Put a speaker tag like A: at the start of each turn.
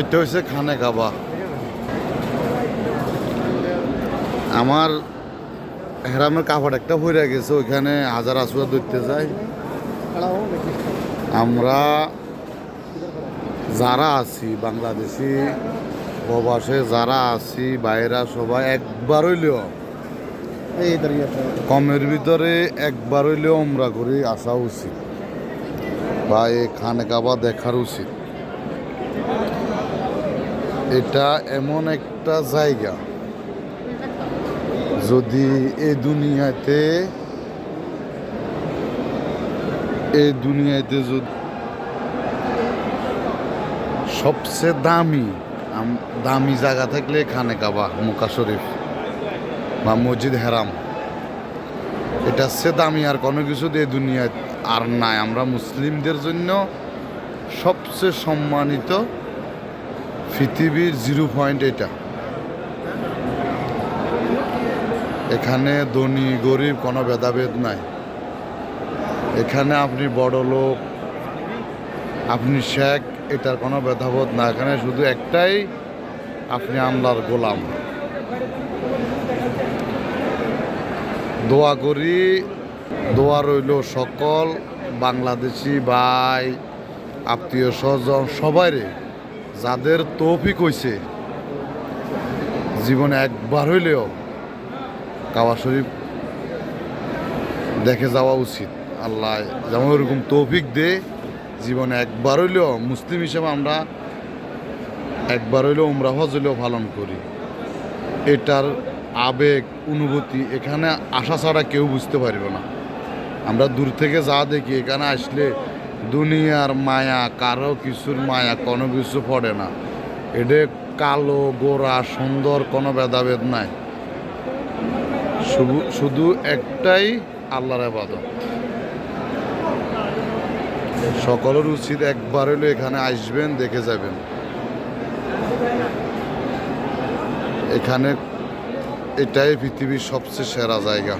A: এটা হচ্ছে খানে কাবা। আমার হেরামের কাপড় একটা হইয়া গেছে, ওইখানে হাজার আসুয়া ধরতে যাই আমরা যারা আছি, বাংলাদেশি প্রবাসে যারা আছি বাইরা সবাই একবার হইলেও, কমের ভিতরে একবার হইলেও আমরা করে, আসা উচিত। বা এই খানে কাবা দেখার উচিত। এটা এমন একটা জায়গা। যদি এ দুনিয়াতে এ দুনিয়াতে যদি সবচেয়ে দামি দামি জায়গা থাকলে খানে কাবা মুকা শরীফ বা মসজিদ হেরাম। এটা সে দামি আর কোনো কিছু দিয়ে দুনিয়ায় আর নাই। আমরা মুসলিমদের জন্য সবচেয়ে সম্মানিত পৃথিবীর জিরো পয়েন্ট এটা। এখানে ধনী, গরিব কোনো ভেদাভেদ নাই। এখানে আপনি বড় লোক, আপনি শেখ, এটার কোনো ভেদাভেদ না এখানে শুধু একটাই আপনি আমলার গোলাম। দোয়া করি, দোয়া রইল সকল বাংলাদেশি ভাই, আত্মীয় স্বজন, সবাইরে। যাদের তৌফিক হইছে, জীবনে একবার হইলেও কাবা শরীফ দেখে যাওয়া উচিত। আল্লাহ যেমন ওরকম তৌফিক দে, জীবনে একবার হইলেও, মুসলিম হিসেবে আমরা একবার হইলেও, উমরা, হজ হইলেও পালন করি। এটার আবেগ, অনুভূতি এখানে আসা ছাড়া কেউ বুঝতে পারবে না। আমরা দূর থেকে যা দেখি, এখানে আসলে দুনিয়ার মায়া, কারও কিছুর মায়া কোনো কিছু পড়ে না। এটা কালো, গোরা, সুন্দর কোনো ভেদাভেদ নাই। শুধু একটাই আল্লাহর আবাদত সকলের উচিত একবার হলে এখানে আসবেন, দেখে যাবেন। এখানে এটাই পৃথিবীর সবচেয়ে সেরা জায়গা।